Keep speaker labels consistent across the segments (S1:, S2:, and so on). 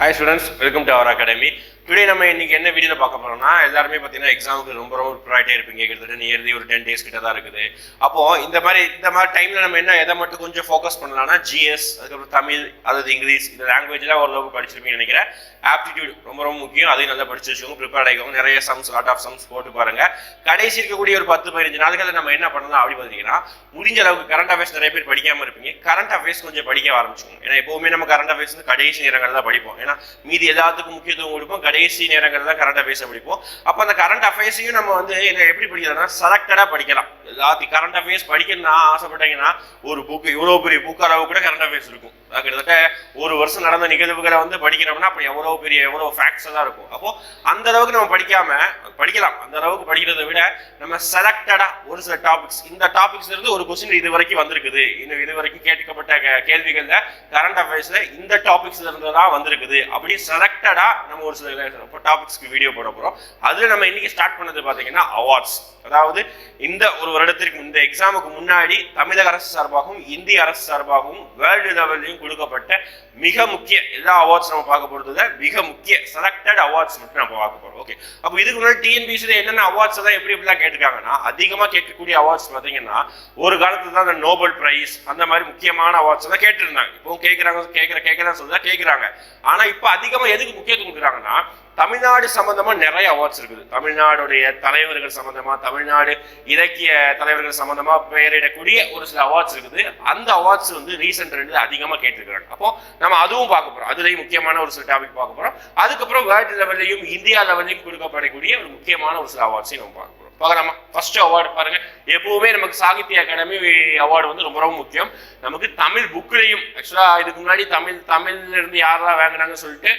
S1: Hi students welcome to our academy today நம்ம இன்னைக்கு என்ன வீடியோ பார்க்க போறோம்னா எல்லாருமே பார்த்தீங்கன்னா எக்ஸாமுக்கு ரொம்ப ரொம்ப ப்ரிப்பேர் இருப்பீங்க. கிட்டத்தட்ட நியர்லி ஒரு டென் டேஸ் கிட்ட தான் இருக்குது. அப்போ இந்த மாதிரி இந்த மாதிரி டைம்ல நம்ம என்ன எதை மட்டும் கொஞ்சம் ஃபோக்கஸ் பண்ணலாம்னா ஜிஎஸ் அதுக்கப்புறம் தமிழ் அதாவது இங்கிலீஷ் இந்த லாங்குவேஜ்லாம் ஓரளவுக்கு படிச்சிருப்பீங்கன்னு நினைக்கிறேன். ஆப்டிடியூட் ரொம்ப ரொம்ப முக்கியம். அதையும் நல்லா படிச்சு வச்சுக்கோங்க. ப்ரிப்பேர் ஆகிக்கோங்க நிறைய சம்ஸ் லாட் ஆஃப் சம்ஸ் போட்டு பாருங்க. கடைசி இருக்கக்கூடிய ஒரு பத்து பதினஞ்சு நாட்களில் நம்ம என்ன பண்ணலாம் அப்படி பார்த்தீங்கன்னா முடிஞ்ச அளவுக்கு கரண்ட் அஃபேர்ஸ் நிறைய பேர் படிக்காம இருப்பீங்க. கரண்ட் அஃபேர்ஸ் கொஞ்சம் படிக்க ஆரம்பிச்சுக்கோங்க ஏன்னா எப்பவுமே நம்ம கரண்ட் அஃபேர்ஸ் வந்து கடைசி நேரங்கள் தான் படிப்போம். ஏன்னா மீதி எல்லாத்துக்கும் முக்கியத்துவம் கொடுப்போம். கடைசி நேரங்கள் தான் கரண்ட் அஃபேர்ஸை படிப்போம் அப்போ அந்த கரண்ட் அஃபேர்ஸையும் நம்ம வந்து என்ன எப்படி படிக்கிறோம்னா செலக்டடாக படிக்கலாம். எல்லாத்தையும் கரண்ட் அஃபேர்ஸ் படிக்கணும்னா ஆசைப்பட்டீங்கன்னா ஒரு புக்கு இவ்வளோ பெரிய புக் அளவு கூட கரண்ட் அஃபேர்ஸ் இருக்கும். கிட்டத்தட்ட ஒரு வருஷம் நடந்த நிகழ்வுகளை வந்து படிக்கிறோம்னா அப்போ எவ்வளோ பெரிய எவ்வளோ ஃபேக்ட்ஸ் எல்லாம் இருக்கும். அப்போ அந்த அளவுக்கு நம்ம படிக்காம படிக்கலாம். அந்த அளவுக்கு படிக்கிறதை விட நம்ம செலக்டடாக ஒரு சில டாபிக்ஸ் இந்த டாபிக்ஸ்ல இருந்து ஒரு கொஸ்டின் இது வரைக்கும் வந்திருக்குது. இன்னும் இது வரைக்கும் கேட்கப்பட்ட கேள்விகளில் கரண்ட் அஃபேர்ஸில் இந்த டாபிக்ஸ்ல இருந்து தான் வந்திருக்குது. அப்படி செலக்டடாக நம்ம ஒரு சில டாபிக்ஸ்க்கு வீடியோ போட போகிறோம் அதில் நம்ம இன்னைக்கு ஸ்டார்ட் பண்ணது பார்த்தீங்கன்னா அவார்ட்ஸ் அதாவது இந்த ஒரு வருடத்திற்கு இந்த எக்ஸாமுக்கு முன்னாடி தமிழக அரசு சார்பாகவும் இந்திய அரசு சார்பாகவும் வேர்ல்டு லெவல்லையும் கொடுக்கப்பட்ட மிக முக்கிய எல்லா அவார்ட்ஸ் நம்ம பார்க்க போறது மிக முக்கிய செலக்டட் அவார்ட்ஸ் மட்டும் நம்ம பார்க்க போகிறோம் ஓகே அப்போ இதுக்கு முன்னாடி டிஎன்பிசியில் என்னென்ன அவார்ட்ஸ் தான் எப்படி எப்படிலாம் கேட்டிருக்காங்கன்னா அதிகமாக கேட்கக்கூடிய அவார்ட்ஸ் பார்த்தீங்கன்னா ஒரு காலத்துல தான் அந்த நோபல் பிரைஸ் அந்த மாதிரி முக்கியமான அவார்ட்ஸ் தான் கேட்டிருந்தாங்க. இப்போ கேட்குறாங்க கேட்குற கேட்கலாம் சொல்லி தான் கேட்குறாங்க ஆனால் இப்போ அதிகமாக எதுக்கு முக்கியத்துவம் கொடுக்குறாங்கன்னா தமிழ்நாடு சம்பந்தமா நிறைய அவார்ட்ஸ் இருக்குது. தமிழ்நாடுடைய தலைவர்கள் சம்பந்தமா தமிழ்நாடு இலக்கிய தலைவர்கள் சம்பந்தமா பெயரிடக்கூடிய ஒரு சில அவார்ட்ஸ் இருக்குது. அந்த அவார்ட்ஸ் வந்து ரீசெண்ட் ரெண்டு அதிகமா கேட்டிருக்கிறாங்க. அப்போ நம்ம அதுவும் பார்க்க போறோம். அதுலயும் முக்கியமான ஒரு சில டாபிக் பார்க்க போறோம். அதுக்கப்புறம் வேர்ல்டு லெவல்லையும் இந்தியா லெவல்லையும் கொடுக்கப்படக்கூடிய ஒரு முக்கியமான ஒரு சில அவார்ட்ஸையும் நம்ம பார்க்க போறோம். பார்க்கலாமா? ஃபர்ஸ்ட் அவார்டு பாருங்க. எப்பவுமே நமக்கு சாகித்ய அகாடமி அவார்டு வந்து ரொம்ப ரொம்ப முக்கியம். நமக்கு தமிழ் புக்லையும் ஆக்சுவலா இதுக்கு முன்னாடி தமிழ் தமிழ்ல இருந்து யாரெல்லாம் வாங்குனாங்கன்னு சொல்லிட்டு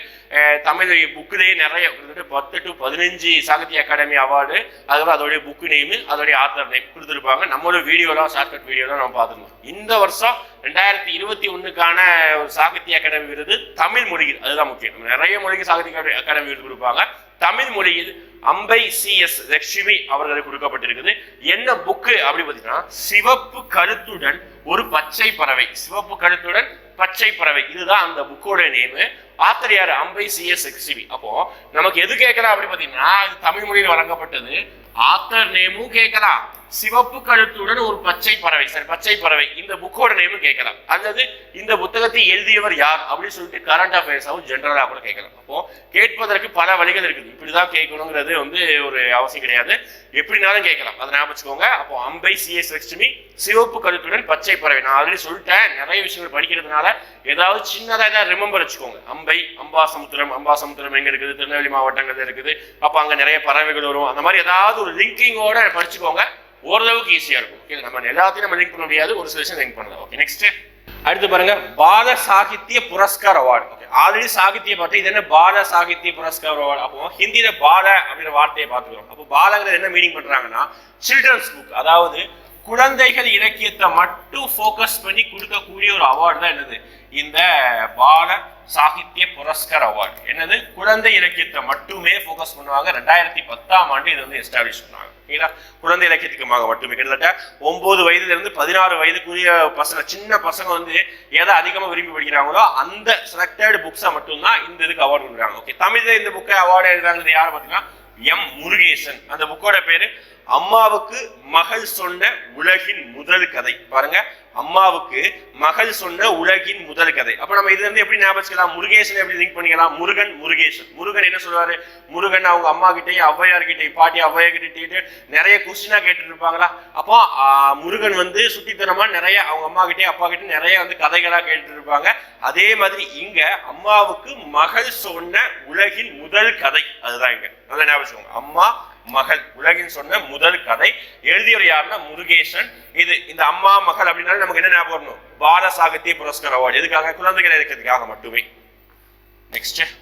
S1: தமிழ் புக்கிலேயே நிறைய கிட்டத்தட்ட பத்து டு பதினஞ்சு சாகித்ய அகாடமி அவார்டு அதுக்கப்புறம் அதோடைய புக்கு நேமு அதோடைய ஆத்தர் நேம் கொடுத்துருப்பாங்க. நம்மளோட வீடியோலாம் ஷார்ட்கட் வீடியோலாம் நம்ம பார்த்துருந்தோம் இந்த வருஷம் ரெண்டாயிரத்தி இருபத்தி ஒன்றுக்கான ஒரு சாகித்ய அகாடமி விருது தமிழ் மொழியில். அதுதான் முக்கியம். நிறைய மொழிக்கு சாகித்ய அகாடமி விருது கொடுப்பாங்க. தமிழ் மொழியில் அம்பை சி எஸ் லட்சுமி அவர்களுக்கு கொடுக்கப்பட்டிருக்குது. என்ன புக்கு அப்படி பார்த்தீங்கன்னா சிவப்பு கருத்துடன் ஒரு பச்சை பறவை. சிவப்பு கருத்துடன் பச்சை பறவை. இதுதான் அந்த புக்கோட நேமு ஆத்தர் யார் அம்பை சி எஸ் லட்சுமி. அப்போ நமக்கு எது கேட்கலாம் அப்படி பார்த்தீங்கன்னா தமிழ் மொழியில் வழங்கப்பட்டது. ஆத்தர் நேமும் கேட்கலாம். சிவப்பு கழுத்துடன் ஒரு பச்சை பறவை சரி பச்சை பறவை. இந்த புக்கோட நேமும் கேட்கலாம். அல்லது இந்த புத்தகத்தை எழுதியவர் யார் அப்படின்னு சொல்லிட்டு கரண்ட் அஃபேர்ஸாகவும் ஜென்ரலாக கூட கேட்கலாம். அப்போ கேட்பதற்கு பல வழிகள் இருக்குது. இப்படிதான் கேட்கணுங்கிறது வந்து ஒரு அவசியம் கிடையாது. எப்படினாலும் கேட்கலாம். அதை ஞாபகம் வச்சுக்கோங்க. அப்போ அம்பை சிஎஸ் லட்சுமி சிவப்பு கழுத்துடன் பச்சை பறவை. நான் ஆல்ரெடி சொல்லிட்டேன். நிறைய விஷயங்கள் படிக்கிறதுனால ஏதாவது சின்னதாக ஏதாவது ரிமெம்பர் வச்சுக்கோங்க. அம்பை அம்பாசமுத்திரம் அம்பாசமுத்திரம் எங்கே இருக்குது? திருநெல்வேலி மாவட்டங்கள்ல இருக்குது. அப்போ அங்கே நிறைய பறவைகள் வரும். அந்த மாதிரி ஏதாவது ஒரு லிங்கிங்கோட படிச்சுக்கோங்க. ஓரளவுக்கு ஈஸியாக இருக்கும். ஓகே நம்ம எல்லாத்தையும் நம்ம லிங்க் பண்ண முடியாது ஒரு சில விஷயம் லிங்க் பண்ணலாம் ஓகே நெக்ஸ்ட் அடுத்து பாருங்க Bal Sahitya Puraskar award okay already Sahitya பார்த்து இது என்ன பால சாகித்ய புரஸ்கார் அவார்டு அப்போ ஹிந்தியில பால அப்படிங்கிற வார்த்தையை பார்த்துக்கிறோம் அப்போ பாலங்கிறது என்ன மீனிங் பண்றாங்கன்னா சில்ட்ரன்ஸ் புக் அதாவது குழந்தைகள் இலக்கியத்தை மட்டும் ஃபோக்கஸ் பண்ணி கொடுக்கக்கூடிய ஒரு அவார்டு தான் என்னது? இந்த பால சாகித்ய புரஸ்கர் அவார்டு என்னது? குழந்தை இலக்கியத்தை மட்டுமே ஃபோக்கஸ் பண்ணுவாங்க. ரெண்டாயிரத்தி பத்தாம் ஆண்டு இது வந்து எஸ்டாப்ளிஷ் பண்ணாங்க. ஓகேங்களா? குழந்தை இலக்கியத்துக்குமாக மட்டுமே. கிட்டத்தட்ட ஒன்பது வயதுலேருந்து பதினாறு வயதுக்குரிய பசங்க சின்ன பசங்க வந்து எதை அதிகமாக விரும்பி படிக்கிறாங்களோ அந்த செலக்டட் புக்ஸை மட்டும்தான் இந்த இதுக்கு அவார்டு கொடுக்குறாங்க. ஓகே தமிழில் இந்த புக்கை அவார்டு எழுதுறாங்க யார் பார்த்தீங்கன்னா எம் முருகேசன். அந்த புக்கோட பேர் அம்மாவுக்கு மகள் சொன்ன உலகின் முதல் கதை. பாருங்க அம்மாவுக்கு மகள் சொன்ன உலகின் முதல் கதை. அப்ப நம்ம இதுல இருந்து எப்படி ஞாபகம் முருகேசன் எப்படி லிங்க் பண்ணிக்கலாம்? முருகன் முருகேசன். முருகன் என்ன சொல்றாரு? முருகன் அவங்க அம்மா கிட்டேயும் ஔவையார் கிட்டயும் பாட்டி ஔவையார் கிட்டயும் நிறைய கொஸ்டினா கேட்டுட்டு இருப்பாங்களா அப்போ முருகன் வந்து சுட்டித்தனமா நிறைய அவங்க அம்மா கிட்டேயும் அப்பா கிட்டே நிறைய வந்து கதைகளா கேட்டுட்டு இருப்பாங்க அதே மாதிரி இங்க அம்மாவுக்கு மகள் சொன்ன உலகின் முதல் கதை. அதுதான் இங்க. நல்லா ஞாபகம் அம்மா மகள். உலகின் சொன்ன முதல் கதை. எழுதியவர் யாருன்னா முருகேசன். இது இந்த அம்மா மகள் அப்படின்னாலும் நமக்கு என்ன ஞாபகம் பால சாகித்ய புரஸ்கார் அவார்டு. எதுக்காக? குழந்தைகள் இருக்கிறதுக்காக மட்டுமே. நெக்ஸ்ட்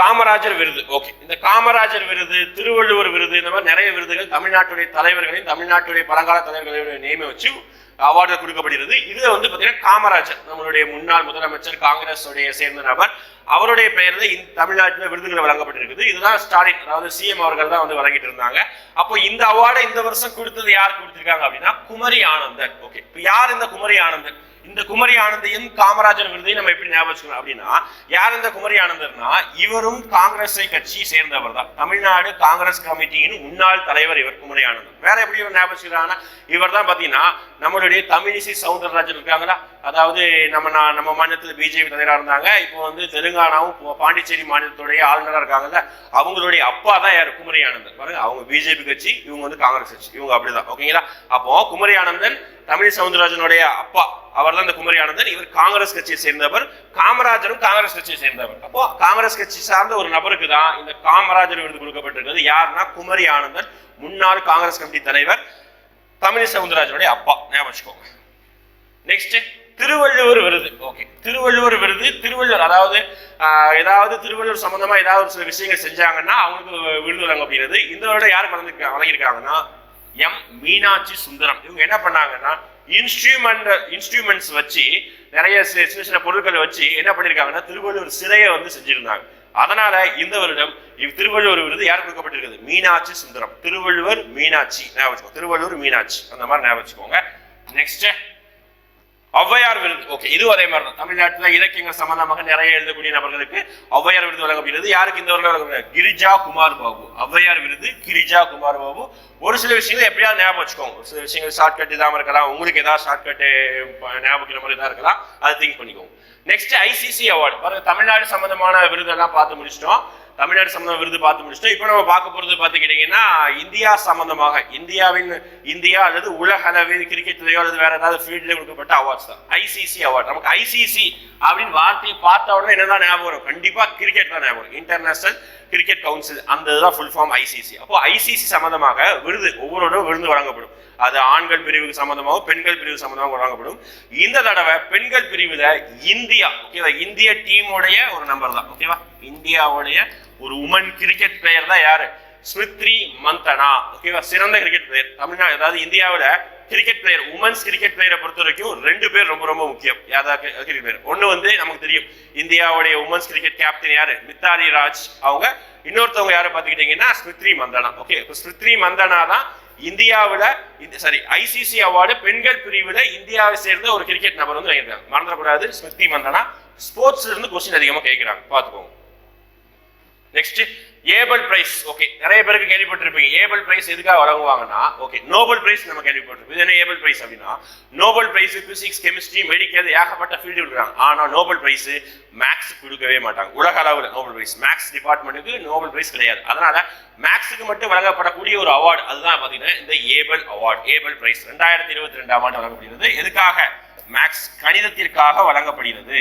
S1: காமராஜர் விருது. ஓகே. இந்த காமராஜர் விருது திருவள்ளுவர் விருது இந்த மாதிரி நிறைய விருதுகள் தமிழ்நாட்டுடைய தலைவர்களையும் தமிழ்நாட்டுடைய பழங்கால தலைவர்களையும் நியமி வச்சு அவார்டு கொடுக்கப்படுகிறது. இதுல வந்து பாத்தீங்கன்னா காமராஜர் நம்மளுடைய முன்னாள் முதலமைச்சர் காங்கிரஸ் உடைய சேர்ந்த நபர். அவருடைய பெயர் இந்த தமிழ்நாட்டில் விருதுகள் வழங்கப்பட்டிருக்குது. இதுதான் ஸ்டாலின் அதாவது சிஎம் அவர்கள் தான் வந்து வழங்கிட்டு இருந்தாங்க. அப்போ இந்த அவார்டை இந்த வருஷம் கொடுத்தது யார் கொடுத்திருக்காங்க அப்படின்னா குமரி ஆனந்தன். ஓகே. இப்போ யார் இந்த குமரி ஆனந்தன்? இந்த குமரி ஆனந்தையும் காமராஜர் விருதையும் நம்ம எப்படி ஞாபகம் அப்படின்னா யார் இந்த குமரி ஆனந்தர்னா இவரும் காங்கிரஸை கட்சி சேர்ந்தவர் தான். தமிழ்நாடு காங்கிரஸ் கமிட்டியின் முன்னாள் தலைவர் இவர் குமரி ஆனந்தர் வேற எப்படி இவர் ஞாபகம் இவர் தான் பாத்தீங்கன்னா நம்மளுடைய தமிழிசை சவுந்தரராஜன் இருக்காங்களா அதாவது நம்ம நம்ம மாநிலத்தில் பிஜேபி தலைவராக இருந்தாங்க. இப்போ வந்து தெலுங்கானாவும் பாண்டிச்சேரி மாநிலத்துடைய ஆளுநராக இருக்காங்கல்ல அவங்களுடைய அப்பா தான் யார்? குமரி ஆனந்தன். பாருங்க அவங்க பிஜேபி கட்சி இவங்க வந்து காங்கிரஸ் கட்சி. இவங்க அப்படிதான். ஓகேங்களா? அப்போ குமரி ஆனந்தன் தமிழ் சவுந்தரராஜனுடைய அப்பா அவர் தான் இந்த குமரி ஆனந்தன் இவர் காங்கிரஸ் கட்சியை சேர்ந்தவர். காமராஜரும் காங்கிரஸ் கட்சியை சேர்ந்தவர். அப்போ காங்கிரஸ் கட்சி சார்ந்த ஒரு நபருக்கு தான் இந்த காமராஜர் விருது கொடுக்கப்பட்டிருக்கிறது. யாருன்னா குமரி ஆனந்தன் முன்னாள் காங்கிரஸ் கமிட்டி தலைவர் தமிழ் சவுந்தரராஜனுடைய அப்பா. ஞாபகம் வச்சுக்கோங்க. நெக்ஸ்ட் திருவள்ளுவர் விருது. ஓகே திருவள்ளுவர் விருது திருவள்ளுவர் அதாவது ஆஹ், ஏதாவது திருவள்ளுவர் சம்பந்தமா ஏதாவது ஒரு சில விஷயங்கள் செஞ்சாங்கன்னா அவங்களுக்கு விருது வழங்கப்படுகிறது. இந்த வருடம் யார் வழங்கிருக்கா வழங்கியிருக்காங்கன்னா எம் மீனாட்சி சுந்தரம். இவங்க என்ன பண்ணாங்கன்னா இன்ஸ்ட்ருமெண்ட் இன்ஸ்ட்ருமெண்ட்ஸ் வச்சு நிறைய சி- சின்ன சின்ன பொருட்களை வச்சு என்ன பண்ணியிருக்காங்கன்னா திருவள்ளுவர் சிலையை வந்து செஞ்சிருந்தாங்க. அதனால இந்த வருடம் இவ் திருவள்ளுவர் விருது யார் கொடுக்கப்பட்டிருக்குது? மீனாட்சி சுந்தரம். திருவள்ளுவர் மீனாட்சி. ஞாபகம் வச்சுக்கோங்க திருவள்ளுவர் மீனாட்சி. அந்த மாதிரி ஞாபகம் வச்சுக்கோங்க. நெக்ஸ்ட் ஔவையார் விருது. ஓகே இதுவும் அதே மாதிரி தான். தமிழ்நாட்டில் இலக்கியங்கள் சம்பந்தமாக நிறைய எழுதக்கூடிய நபர்களுக்கு ஔவையார் விருது வழங்கப்படுகிறது. யாருக்கு இந்த வருடம் வழங்கப்படுகிறது கிரிஜா குமார் பாபு. ஔவையார் விருது கிரிஜா குமார் பாபு. ஒரு சில விஷயங்கள் எப்படியாவது ஞாபகம் வச்சுக்கோங்க. ஒரு சில விஷயங்கள் ஷார்ட்கட் இல்லாமல் இருக்கலாம். உங்களுக்கு ஏதாவது ஷார்ட்கட்டு ஞாபகம் மாதிரி தான் இருக்கலாம். அதை திங்க் பண்ணிக்கோங்க. நெக்ஸ்ட் ஐசிசி அவார்டு பாருங்க தமிழ்நாடு சம்பந்தமான விருதெல்லாம் பார்த்து முடிச்சிட்டோம். தமிழ்நாடு சம்பந்தமான விருது பார்த்து முடிச்சுட்டோம். இப்போ நம்ம பார்க்க போகிறது பார்த்துக்கிட்டீங்கன்னா இந்தியா சம்பந்தமாக இந்தியாவின் இந்தியா அல்லது உலக அளவில் கிரிக்கெட்லயோ அல்லது வேற ஏதாவது ஃபீல்டில் கொடுக்கப்பட்ட அவார்ட்ஸ் தான். ஐசிசி அவார்ட் நமக்கு ஐசிசி அப்படின்னு வார்த்தையை பார்த்த உடனே என்னதான் ஞாபகம் வரும்? கண்டிப்பாக கிரிக்கெட் தான் ஞாபகம் வரும். இன்டர்நேஷனல் கிரிக்கெட் கவுன்சில் அந்த இதுதான் ஃபுல் ஃபார்ம் ஐசிசி அப்போ ஐசிசி சம்பந்தமாக விருது ஒவ்வொரு விருது வழங்கப்படும். அது ஆண்கள் பிரிவுக்கு சம்பந்தமாகவும் பெண்கள் பிரிவு சம்பந்தமாக வழங்கப்படும். இந்த தடவை பெண்கள் பிரிவில் இந்தியா ஓகேவா இந்திய டீமுடைய ஒரு நம்பர் தான் ஓகேவா இந்தியாவுடைய ஒரு உமன் கிரிக்கெட் பிளேயர் தான் யாரு? ஸ்மித்ரி மந்தனா. ஓகேவா சிறந்த கிரிக்கெட் பிளேயர் தமிழ்நாடு அதாவது இந்தியாவில் கிரிக்கெட் பிளேயர் உமன்ஸ் கிரிக்கெட் பிளேயரை பொறுத்த வரைக்கும் ரெண்டு பேர் ரொம்ப ரொம்ப முக்கியம். யாராவது கிரிக்கெட் பிளேயர் ஒன்று வந்து நமக்கு தெரியும். இந்தியாவுடைய உமன்ஸ் கிரிக்கெட் கேப்டன் யாரு? மித்தாலி ராஜ். அவங்க இன்னொருத்தவங்க யாரை பார்த்துக்கிட்டீங்கன்னா ஸ்மித்ரி மந்தனா. ஓகே இப்போ ஸ்மித்ரி மந்தனா தான் இந்தியாவில் இந்த சாரி ஐசிசி அவார்டு பெண்கள் பிரிவில் இந்தியாவை சேர்ந்த ஒரு கிரிக்கெட் நபர் வந்து வாங்கியிருக்காங்க. மறந்துடக்கூடாது. ஸ்மிருதி மந்தனா ஸ்போர்ட்ஸ்ல இருந்து கொஸ்டின் அதிகமாக கேட்குறாங்க. பார்த்துக்கோங்க. நெக்ஸ்ட் ஏபல் பிரைஸ் ஓகே நிறைய பேருக்கு கேள்விப்பட்டிருப்பீங்க. ஏபல் பிரைஸ் எதுக்காக வழங்குவாங்கன்னா ஓகே நோபல் பிரைஸ் நம்ம கேள்விப்பட்டிருப்போம். இது என்ன ஏபல் பிரைஸ் அப்படின்னா Nobel prize physics chemistry medical ஏகப்பட்ட ஃபீல்டு கொடுக்குறாங்க ஆனால் நோபல் பிரைஸ் மேக்ஸ் கொடுக்கவே மாட்டாங்க. உலக அளவில் நோபல் பிரைஸ் மேக்ஸ் டிபார்ட்மெண்ட்டுக்கு நோபல் பிரைஸ் கிடையாது. அதனால மேக்ஸுக்கு மட்டும் வழங்கப்படக்கூடிய ஒரு அவார்டு அதுதான் பார்த்தீங்கன்னா இந்த ஏபல் அவார்ட் ஏபல் பிரைஸ் ரெண்டாயிரத்தி இருபத்தி ரெண்டாம் ஆண்டு வழங்கப்படுகிறது. எதுக்காக? மேக்ஸ் கணிதத்திற்காக வழங்கப்படுகிறது.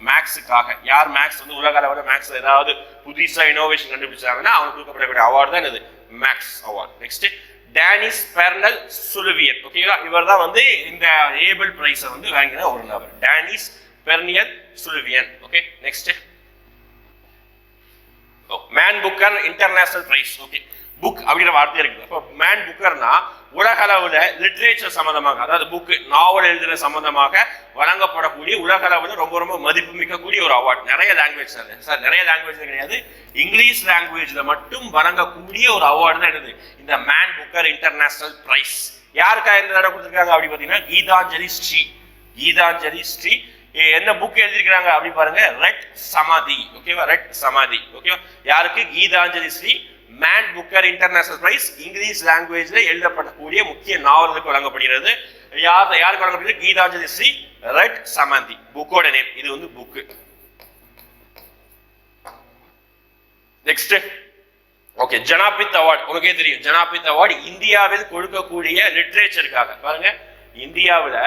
S1: மேக்ஸுக்காக யார் மேக்ஸ் வந்து உலக அளவில் மேக்ஸ் ஏதாவது புதுசாக இனோவேஷன் கண்டுபிடிச்சாங்கன்னா அவனுக்கு கொடுக்கப்படக்கூடிய அவார்டு தான் இது maths award next Dennis Parnell Sullivan ஓகேங்களா இவர் தான் வந்து இந்த ஏபிள் பிரைஸை வந்து வாங்கின ஒரு நபர் Dennis Parnell Sullivan okay next Man Booker International prize okay book அப்படிங்கிற வார்த்தை இருக்குது. அப்போ மேன் புக்கர்னா உலக அளவில் லிட்ரேச்சர் சம்மந்தமாக அதாவது புக்கு நாவல் எழுதுற சம்மந்தமாக வழங்கப்படக்கூடிய உலக அளவில் ரொம்ப ரொம்ப மதிப்பு மிக்கக்கூடிய ஒரு அவார்ட் நிறைய லாங்குவேஜ் சார் நிறைய லாங்குவேஜ் கிடையாது. இங்கிலீஷ் லாங்குவேஜில் மட்டும் வழங்கக்கூடிய ஒரு அவார்டு தான் என்னது இந்த மேன் புக்கர் இன்டர்நேஷனல் பிரைஸ் யாருக்கா இந்த தடவை கொடுத்துருக்காங்க அப்படி பார்த்தீங்கன்னா கீதாஞ்சலி ஸ்ரீ. கீதாஞ்சலி ஸ்ரீ. என்ன புக் எழுதியிருக்கிறாங்க அப்படி பாருங்க. ரெட் சமாதி ஓகேவா ரெட் சமாதி ஓகேவா யாருக்கு? Geetanjali Shree. Man Booker International prize English லாங்குவேஜில் எழுதப்படக்கூடிய முக்கிய நாவல்களுக்கு வழங்கப்படுகிறது. யார் யாருக்கு வழங்கப்படுகிறது? கீதாஞ்சலி ஸ்ரீ ரெட் சமந்தி. புக்கோட நேம் இது வந்து book next okay Jnanpith award உனக்கே தெரியும் ஜனாபித் அவார்டு இந்தியாவில் கொடுக்கக்கூடிய லிட்ரேச்சருக்காக பாருங்க இந்தியாவில்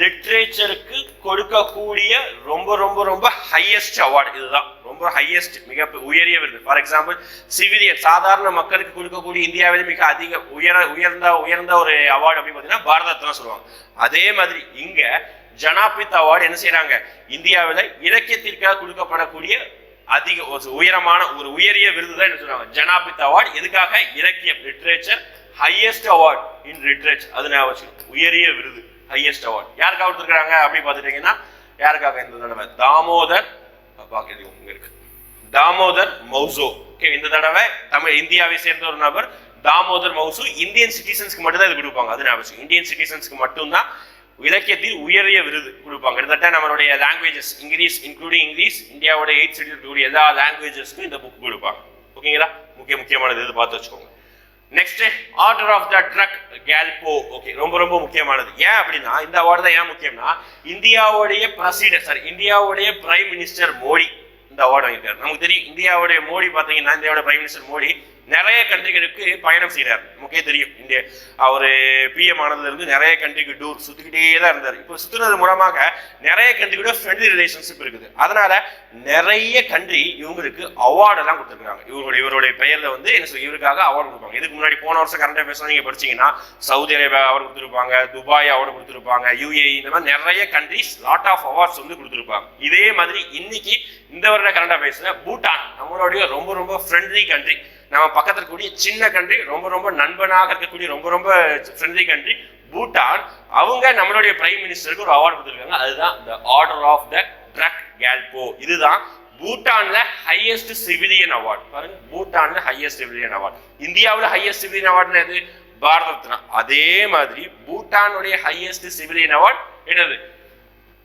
S1: லிட்ரேச்சருக்கு கொடுக்கக்கூடிய ரொம்ப ரொம்ப ரொம்ப ஹையஸ்ட் அவார்டு இதுதான். ரொம்ப ஹையஸ்ட் மிக உயரிய விருது. ஃபார் எக்ஸாம்பிள் சிவிலியன் சாதாரண மக்களுக்கு கொடுக்கக்கூடிய இந்தியாவில் மிக அதிக உயர உயர்ந்த உயர்ந்த ஒரு அவார்டு அப்படின்னு பார்த்தீங்கன்னா பாரத சொல்லுவாங்க. அதே மாதிரி இங்க ஜனாபித் அவார்டு என்ன செய்யறாங்க இந்தியாவில் இலக்கியத்திற்காக கொடுக்கப்படக்கூடிய அதிக ஒரு உயரமான ஒரு உயரிய விருது தான் என்ன சொல்றாங்க? ஜனாபித் அவார்டு எதுக்காக? இலக்கியம் literature highest award in literature அது நான் வச்சுக்கணும். உயரிய விருது ஹையஸ்ட் அவார்ட் யாருக்காக கொடுத்துருக்காங்க அப்படி பார்த்துட்டீங்கன்னா யாருக்காக? இந்த தடவை தாமோதர் பார்க்குறது இருக்கு தாமோதர் மௌசோ. ஓகே இந்த தடவை தமிழ் இந்தியாவை சேர்ந்த ஒரு நபர் தாமோதர் மௌசு இந்தியன் சிட்டிசன்ஸ்க்கு மட்டும் தான் இது கொடுப்பாங்க. அது ஞாபகம் இந்தியன் சிட்டிசன்ஸ்க்கு மட்டும்தான் இலக்கியத்தில் உயரிய விருது கொடுப்பாங்க. கிட்டத்தட்ட நம்மளுடைய லாங்குவேஜஸ் இங்கிலீஷ் இன்க்ளூடிங் இங்கிலீஷ் இந்தியாவோட எயிட் ஷெட்யூல் எல்லா லாங்குவேஜஸ்க்கும் இந்த புக் கொடுப்பாங்க. ஓகேங்களா முக்கிய முக்கியமானது இது பார்த்து வச்சுக்கோங்க. Next order of the Druk Gyalpo okay ரொம்ப ரொம்ப முக்கியமானது. ஏன் அப்படின்னா இந்த அவார்டு தான் ஏன் முக்கியம்னா இந்தியாவுடைய பிரசிடென்ட் சாரி இந்தியாவுடைய பிரைம் மினிஸ்டர் மோடி. இந்த அவார்டு வாங்கியிருக்காரு. நமக்கு தெரியும் இந்தியாவுடைய மோடி பார்த்தீங்கன்னா இந்தியாவோட பிரைம் மினிஸ்டர் மோடி நிறைய கண்ட்ரிகளுக்கு பயணம் செய்கிறார் நமக்கே தெரியும் இந்திய அவர் பிஎம் ஆனதுலேருந்து நிறைய கண்ட்ரிக்கு டூர் சுற்றிக்கிட்டே தான் இருந்தார். இப்போ சுற்றுனது மூலமாக நிறைய கண்ட்ரியோட ஃப்ரெண்ட்லி ரிலேஷன்ஷிப் இருக்குது. அதனால நிறைய கண்ட்ரி இவங்களுக்கு அவார்டெல்லாம் கொடுத்துருக்காங்க இவங்களுடைய இவருடைய பெயரில் வந்து என்ன இவருக்காக அவார்டு கொடுப்பாங்க. இதுக்கு முன்னாடி போன வருஷம் கரண்ட் அஃபேர்ஸ் நீங்கள் படிச்சீங்கன்னா சவுதி அரேபியா அவார்டு கொடுத்துருப்பாங்க துபாய் அவார்டு கொடுத்துருப்பாங்க யூஏஇ இந்த மாதிரி நிறைய கண்ட்ரிஸ் லாட் ஆஃப் அவார்ட்ஸ் வந்து கொடுத்துருப்பாங்க. இதே மாதிரி இன்னைக்கு இந்த வருட கரண்ட் அஃபேர்ஸ்ல பூட்டான் நம்மளுடைய ரொம்ப ரொம்ப ஃப்ரெண்ட்லி கண்ட்ரி நம்ம பக்கத்தில் இருக்கக்கூடிய சின்ன கண்ட்ரி ரொம்ப ரொம்ப நண்பனாக இருக்கக்கூடிய ரொம்ப ரொம்ப ஃப்ரெண்ட்லி கண்ட்ரி பூட்டான். அவங்க நம்மளுடைய பிரைம் மினிஸ்டருக்கு ஒரு அவார்டு கொடுத்துருக்காங்க. அதுதான் the order of the Druk Gyalpo இதுதான் பூட்டான்ல ஹையஸ்ட் சிவிலியன் அவார்டு பாருங்க பூட்டான்ல ஹையஸ்ட் சிவிலியன் அவார்டு இந்தியாவில் ஹையஸ்ட் சிவிலியன் அவார்டு எது? பாரத ரத்னா அதே மாதிரி பூட்டானுடைய ஹையஸ்ட் சிவிலியன் அவார்டு என்னது?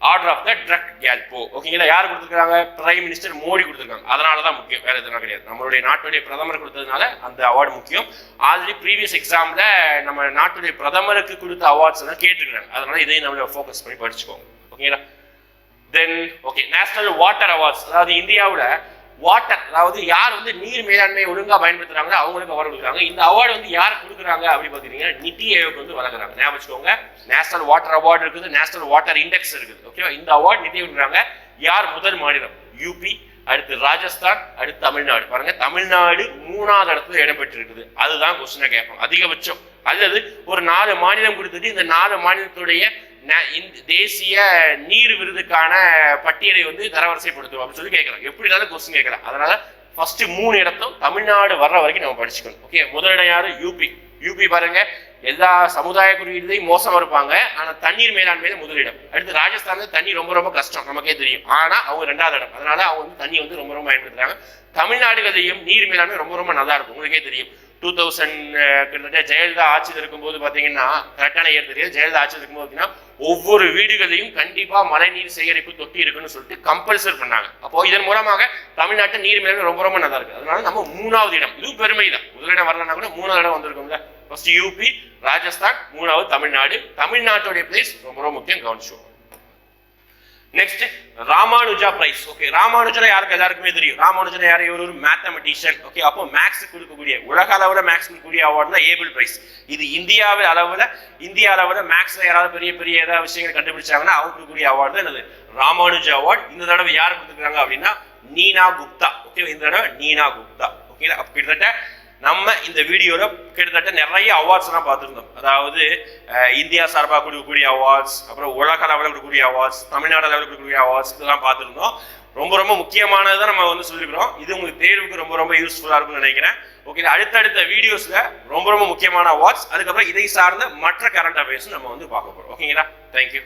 S1: Order of the Druk Gyalpo ஓகேங்களா யார் கொடுத்துருக்காங்க பிரைம் மினிஸ்டர் மோடி கொடுத்துருக்காங்க. அதனால தான் முக்கியம். வேறு எதுவும் கிடையாது. நம்மளுடைய நாட்டுடைய பிரதமர் கொடுத்ததுனால அந்த அவார்டு முக்கியம். ஆல்ரெடி ப்ரீவியஸ் எக்ஸாமில் நம்ம நாட்டுடைய பிரதமருக்கு கொடுத்த அவார்ட்ஸ் எல்லாம் கேட்டுருக்காங்க அதனால இதையும் நம்மள ஃபோக்கஸ் பண்ணி படிச்சுக்கோங்க. ஓகேங்களா then okay national water awards அதாவது இந்தியாவில் வாட்டர் அதாவது யார் வந்து நீர் மேலாண்மை ஒழுங்காக பயன்படுத்துகிறாங்களோ அவங்களுக்கு அவார்டு கொடுக்குறாங்க. இந்த அவார்டு வந்து யார் கொடுக்குறாங்க அப்படின்னு பார்த்தீங்கன்னா நிதி ஆயோக் வந்து வழங்குறாங்க. ஞாபகம் வச்சுக்கோங்க நேஷனல் வாட்டர் அவார்டு இருக்குது நேஷனல் வாட்டர் இண்டெக்ஸ் இருக்குது. ஓகேவா இந்த அவார்டு நிதி கொடுக்குறாங்க யார்? முதல் மாநிலம் யூபி அடுத்து ராஜஸ்தான் அடுத்து தமிழ்நாடு. பாருங்க தமிழ்நாடு மூணாவது இடத்துல இடம் பெற்றிருக்குது. அதுதான் கொஸ்டினை கேட்பாங்க அதிகபட்சம். அல்லது ஒரு நாலு மாநிலம் கொடுத்துட்டு இந்த நாலு மாநிலத்துடைய தேசிய நீர் விருதுக்கான பட்டியலை வந்து தரவரிசைப்படுத்துவோம் அப்படின்னு சொல்லி கேட்கலாம் எப்படினாலும் கொஸ்டின் கேட்கலாம் அதனால ஃபர்ஸ்ட் மூணு இடத்தும் தமிழ்நாடு வர்ற வரைக்கும் நம்ம படிச்சுக்கணும். ஓகே முதலிடம் யாரு? யூபி யூபி பாருங்க. எல்லா சமுதாய குறியீடுலையும் மோசமாக இருப்பாங்க. ஆனால் தண்ணீர் மேலாண்மையில முதலிடம் அடுத்து ராஜஸ்தான்ல தண்ணி ரொம்ப ரொம்ப கஷ்டம். நமக்கே தெரியும். ஆனால் அவங்க ரெண்டாவது இடம். அதனால அவங்க வந்து தண்ணி வந்து ரொம்ப ரொம்ப பயன்படுத்துறாங்க. தமிழ்நாடுகளையும் நீர் மேலாண்மை ரொம்ப ரொம்ப நல்லா இருக்கும். உங்களுக்கே தெரியும். டூ தௌசண்ட் கிட்டத்தட்ட ஜெயலலிதா ஆட்சியில் இருக்கும்போது பார்த்தீங்கன்னா கரெக்டான இயர் தெரியாது. ஜெயலலிதா ஆட்சியில் இருக்கும்போது பார்த்தீங்கன்னா ஒவ்வொரு வீடுகளையும் கண்டிப்பாக மழைநீர் சேகரிப்பு தொட்டி இருக்குன்னு சொல்லிட்டு கம்பல்சரி பண்ணாங்க. அப்போ இதன் மூலமாக தமிழ்நாட்டு நீர் மேலாண்மை ரொம்ப ரொம்ப நல்லா இருக்குது அதனால நம்ம மூணாவது இடம் இது பெருமை தான் முதலிடம் வரலன்னா கூட மூணாவது இடம் வந்திருக்கோம்ல. ஃபர்ஸ்ட் யூபி ராஜஸ்தான் மூணாவது தமிழ்நாடு. தமிழ்நாட்டுடைய பிளேஸ் ரொம்ப ரொம்ப முக்கியம் கவனிச்சோம் நெக்ஸ்ட் ராமானுஜா பிரைஸ் ஓகே ராமானுஜனா யாருக்கு எல்லாருக்குமே தெரியும். ராமானுஜன் யார்? இவர் ஒரு மேத்தமெட்டிஷியன் ஓகே அப்போ மேக்ஸ் கொடுக்கக்கூடிய உலக அளவில் மேக்ஸ் கொடுக்கக்கூடிய அவார்டுனா ஏபிள் பிரைஸ் இது இந்தியாவில் அளவில் இந்திய அளவில் மேக்ஸில் யாராவது பெரிய பெரிய ஏதாவது விஷயங்கள் கண்டுபிடிச்சாங்கன்னா அவங்க கொடுக்கக்கூடிய அவார்டு தான் என்னது? ராமானுஜா அவார்டு இந்த தடவை யார் கொடுத்துருக்காங்க அப்படின்னா நீனா குப்தா. ஓகே இந்த தடவை நீனா குப்தா. ஓகே கிட்டத்தட்ட நம்ம இந்த வீடியோல கிட்டத்தட்ட நிறைய அவார்ட்ஸ் எல்லாம் பார்த்துருந்தோம். அதாவது இந்தியா சார்பாக கொடுக்கக்கூடிய அவார்ட்ஸ் அப்புறம் உலக அளவில் கொடுக்கக்கூடிய அவார்ட்ஸ் தமிழ்நாடு அளவில் கொடுக்கக்கூடிய அவார்ட்ஸ் இதெல்லாம் பார்த்துருந்தோம். ரொம்ப ரொம்ப முக்கியமானதை தான் நம்ம வந்து சொல்லிக்கிறோம் இது உங்களுக்கு தேர்வுக்கு ரொம்ப ரொம்ப யூஸ்ஃபுல்லாக இருக்கும்னு நினைக்கிறேன். ஓகே அடுத்தடுத்த வீடியோஸில் ரொம்ப ரொம்ப முக்கியமான அவார்ட்ஸ் அதுக்கப்புறம் இதை சார்ந்த மற்ற கரண்ட் அஃபேர்ஸ் நம்ம வந்து பார்க்க போகிறோம் ஓகேங்களா தேங்க்யூ